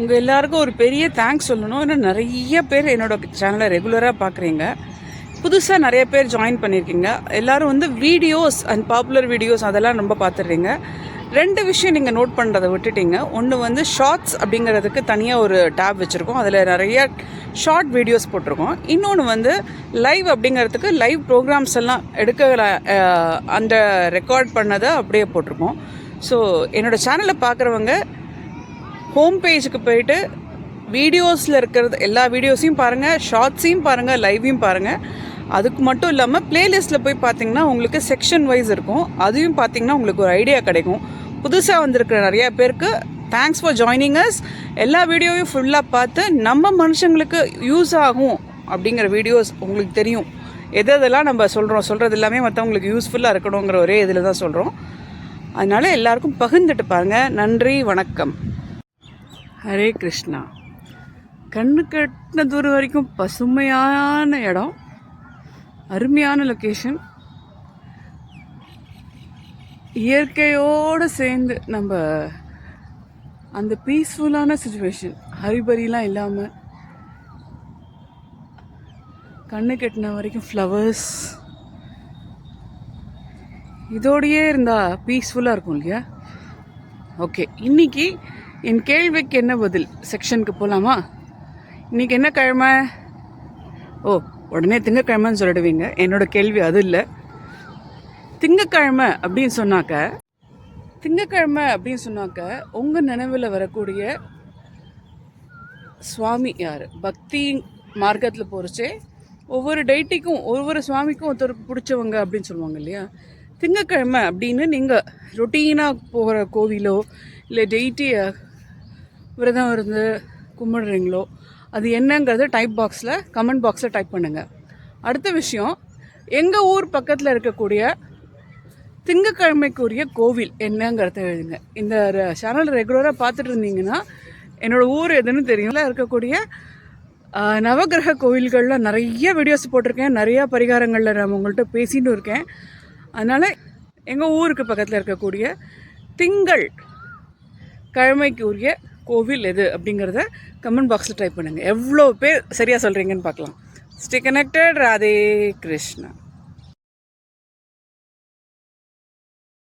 உங்கள் எல்லாருக்கும் ஒரு பெரிய தேங்க்ஸ் சொல்லணும். ஏன்னா நிறைய பேர் என்னோட சேனலை ரெகுலராக பார்க்குறீங்க புதுசாக நிறைய பேர் ஜாயின் பண்ணியிருக்கீங்க எல்லாரும் வந்து வீடியோஸ் அண்ட் பாப்புலர் வீடியோஸ் அதெல்லாம் ரொம்ப பார்த்துடுறீங்க ரெண்டு விஷயம் நீங்கள் நோட் பண்ணுறதை விட்டுட்டீங்க. ஒன்று வந்து ஷார்ட்ஸ் அப்படிங்கிறதுக்கு தனியாக ஒரு டேப் வச்சுருக்கோம். அதில் நிறைய ஷார்ட் வீடியோஸ் போட்டிருக்கோம். இன்னொன்று வந்து லைவ் அப்படிங்கிறதுக்கு லைவ் ப்ரோக்ராம்ஸ் எல்லாம் எடுக்க அந்த ரெக்கார்ட் பண்ணதை அப்படியே போட்டிருக்கோம். ஸோ என்னோடய சேனலை பார்க்குறவங்க ஹோம் பேஜுக்கு போயிட்டு வீடியோஸில் இருக்கிறது எல்லா வீடியோஸையும் பாருங்கள் ஷார்ட்ஸையும் பாருங்கள் லைவையும் பாருங்கள் அதுக்கு மட்டும் இல்லாமல் பிளேலிஸ்ட்டில் போய் பார்த்தீங்கன்னா உங்களுக்கு செக்ஷன் வைஸ் இருக்கும். அதையும் பார்த்தீங்கன்னா உங்களுக்கு ஒரு ஐடியா கிடைக்கும். புதுசாக வந்திருக்கிற நிறையா பேருக்கு தேங்க்ஸ் ஃபார் ஜாயினிங் அஸ் எல்லா வீடியோவையும் ஃபுல்லாக பார்த்து நம்ம மனுஷங்களுக்கு யூஸ் ஆகும் அப்படிங்கிற வீடியோஸ் உங்களுக்கு தெரியும். எது எதெல்லாம் நம்ம சொல்கிறோம் சொல்கிறது எல்லாமே மற்றவங்களுக்கு யூஸ்ஃபுல்லாக இருக்கணுங்கிற ஒரே இதில் தான் சொல்கிறோம் அதனால் எல்லாருக்கும் பகிர்ந்துட்டு பாருங்கள் நன்றி வணக்கம். ஹரே கிருஷ்ணா. கண்ணு கட்டின தூரம் வரைக்கும் பசுமையான இடம். அருமையான லொக்கேஷன் இயற்கையோடு சேர்ந்து நம்ம அந்த பீஸ்ஃபுல்லான சுச்சுவேஷன் ஹரிபரிலாம் இல்லாமல் கண்ணு கட்டின வரைக்கும் ஃப்ளவர்ஸ் இதோடையே இருந்தால் பீஸ்ஃபுல்லாக இருக்கும் இல்லையா? ஓகே இன்னைக்கு என் கேள்விக்கு என்ன பதில்? செக்ஷனுக்கு போகலாமா இன்னைக்கு என்ன கிழமை? ஓ உடனே திங்கக்கிழமைன்னு சொல்லிடுவீங்க. என்னோட கேள்வி அது இல்லை. திங்கக்கிழமை அப்படின்னு சொன்னாக்க திங்கக்கிழமை அப்படின்னு சொன்னாக்க உங்கள் நினைவில் வரக்கூடிய சுவாமி யார்? பக்தி மார்க்கத்தில் போகிறச்சே ஒவ்வொரு டைட்டிக்கும் ஒவ்வொரு சுவாமிக்கும் ஒருத்தருக்கு பிடிச்சவங்க அப்படின்னு சொல்லுவாங்க இல்லையா? திங்கக்கிழமை அப்படின்னு நீங்கள் ரொட்டீனாக போகிற கோவிலோ இல்லை டெய்ட்டியை விரதம் இருந்து கும்பிடுறீங்களோ? அது என்னங்கிறத டைப் பாக்ஸில் கமெண்ட் பாக்ஸில் டைப் பண்ணுங்கள் அடுத்த விஷயம் எங்கள் ஊர் பக்கத்தில் இருக்கக்கூடிய திங்கக்கிழமைக்குரிய கோவில் என்னங்கிறத எழுதுங்க. இந்த சேனல் ரெகுலராக பார்த்துட்டு இருந்தீங்கன்னா என்னோடய ஊர் எதுன்னு தெரியும்ல இருக்கக்கூடிய நவகிரக நவக்கிரக கோவில்களில் நிறைய வீடியோஸ் போட்டிருக்கேன். நிறையா பரிகாரங்களில் நான் உங்கள்கிட்ட பேசிட்டு இருக்கேன். அதனால் எங்கள் ஊருக்கு பக்கத்தில் இருக்கக்கூடிய திங்கள் கிழமைக்குரிய கோவில் எது அப்படிங்கிறத கமெண்ட் பாக்ஸில் டைப் பண்ணுங்கள் எவ்வளோ பேர் சரியாக சொல்கிறீங்கன்னு பார்க்கலாம். Stay connected Radhe Krishna